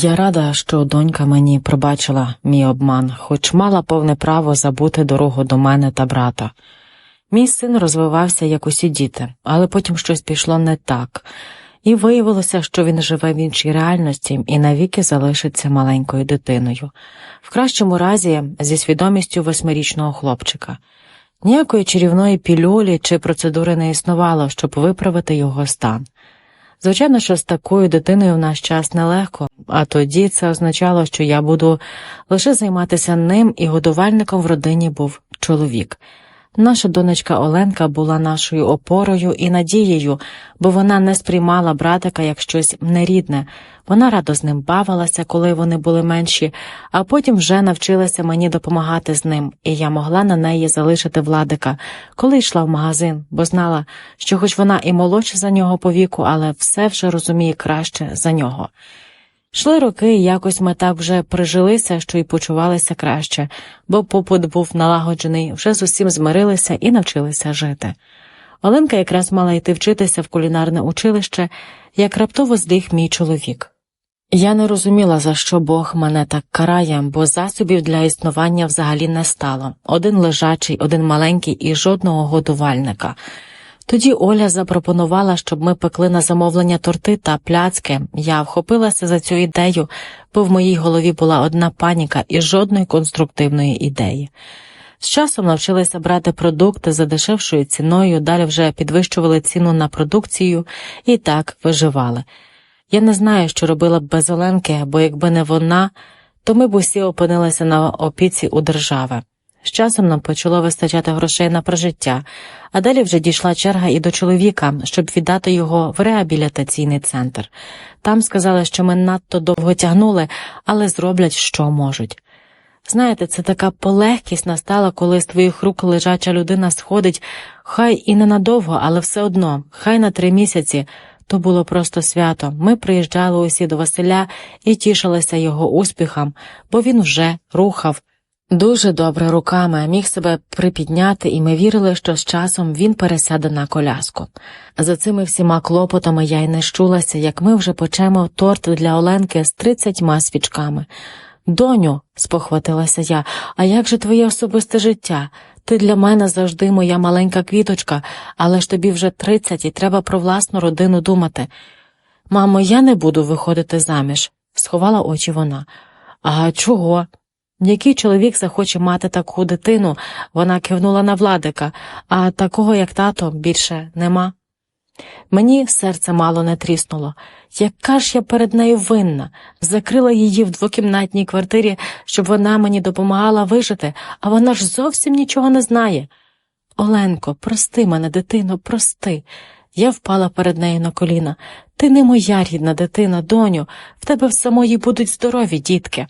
Я рада, що донька мені пробачила мій обман, хоч мала повне право забути дорогу до мене та брата. Мій син розвивався, як усі діти, але потім щось пішло не так, і виявилося, що він живе в іншій реальності і навіки залишиться маленькою дитиною, в кращому разі зі свідомістю восьмирічного хлопчика. Ніякої чарівної пілюлі чи процедури не існувало, щоб виправити його стан. Звичайно, що з такою дитиною в наш час нелегко, а тоді це означало, що я буду лише займатися ним, і годувальником в родині був чоловік. Наша донечка Оленка була нашою опорою і надією, бо вона не сприймала братика як щось нерідне. Вона радо з ним бавилася, коли вони були менші, а потім вже навчилася мені допомагати з ним, і я могла на неї залишити владика, коли йшла в магазин, бо знала, що хоч вона і молодша за нього по віку, але все вже розуміє краще за нього. Йшли роки, і якось ми так вже прижилися, що й почувалися краще, бо попут був налагоджений, вже з усім змирилися і навчилися жити. Оленка якраз мала йти вчитися в кулінарне училище, як раптово здих мій чоловік. Я не розуміла, за що Бог мене так карає, бо засобів для існування взагалі не стало один лежачий, один маленький і жодного годувальника. Тоді Оля запропонувала, щоб ми пекли на замовлення торти та пляцки. Я вхопилася за цю ідею, бо в моїй голові була одна паніка і жодної конструктивної ідеї. З часом навчилися брати продукти за дешевшою ціною, далі вже підвищували ціну на продукцію і так виживали. Я не знаю, що робила б без Оленки, бо якби не вона, то ми б усі опинилися на опіці у держави. З часом нам почало вистачати грошей на прожиття, а далі вже дійшла черга і до чоловіка, щоб віддати його в реабілітаційний центр. Там сказали, що ми надто довго тягнули, але зроблять, що можуть. Знаєте, це така полегкість настала, коли з твоїх рук лежача людина сходить, хай і ненадовго, але все одно, хай на три місяці. То було просто свято. Ми приїжджали усі до Василя і тішилися його успіхам, бо він вже рухав. Дуже добре руками міг себе припідняти, і ми вірили, що з часом він пересяде на коляску. За цими всіма клопотами я й не щулася, як ми вже почемо торт для Оленки з тридцятьма свічками. Доню, спохватилася я, а як же твоє особисте життя? Ти для мене завжди моя маленька квіточка, але ж тобі вже тридцять і треба про власну родину думати. Мамо, я не буду виходити заміж, сховала очі вона. А чого? Який чоловік захоче мати таку дитину, вона кивнула на владика, а такого, як тато, більше нема. Мені серце мало не тріснуло. Яка ж я перед нею винна? Закрила її в двокімнатній квартирі, щоб вона мені допомагала вижити, а вона ж зовсім нічого не знає. Оленко, прости мене, дитино, прости. Я впала перед нею на коліна. Ти не моя рідна дитина, доню, в тебе в самої будуть здорові дітки.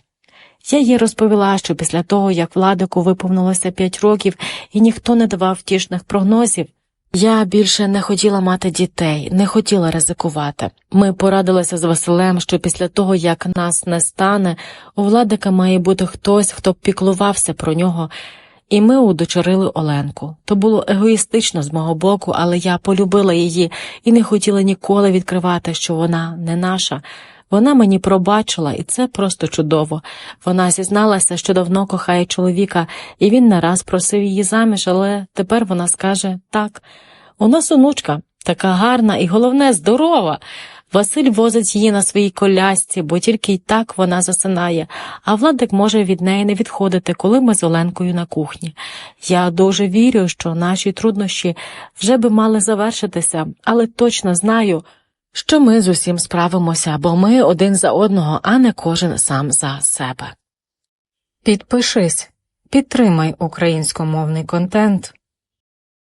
Я їй розповіла, що після того, як владику виповнилося п'ять років і ніхто не давав втішних прогнозів, я більше не хотіла мати дітей, не хотіла ризикувати. Ми порадилися з Василем, що після того, як нас не стане, у владика має бути хтось, хто піклувався про нього, і ми удочерили Оленку. То було егоїстично з мого боку, але я полюбила її і не хотіла ніколи відкривати, що вона не наша. Вона мені пробачила, і це просто чудово. Вона зізналася, що давно кохає чоловіка, і він не раз просив її заміж, але тепер вона скаже так. У нас онучка така гарна і головне здорова. Василь возить її на своїй колясці, бо тільки й так вона засинає, а Владик може від неї не відходити, коли ми з Оленкою на кухні. Я дуже вірю, що наші труднощі вже би мали завершитися, але точно знаю, що ми з усім справимося, бо ми один за одного, а не кожен сам за себе. Підпишись, підтримай українськомовний контент.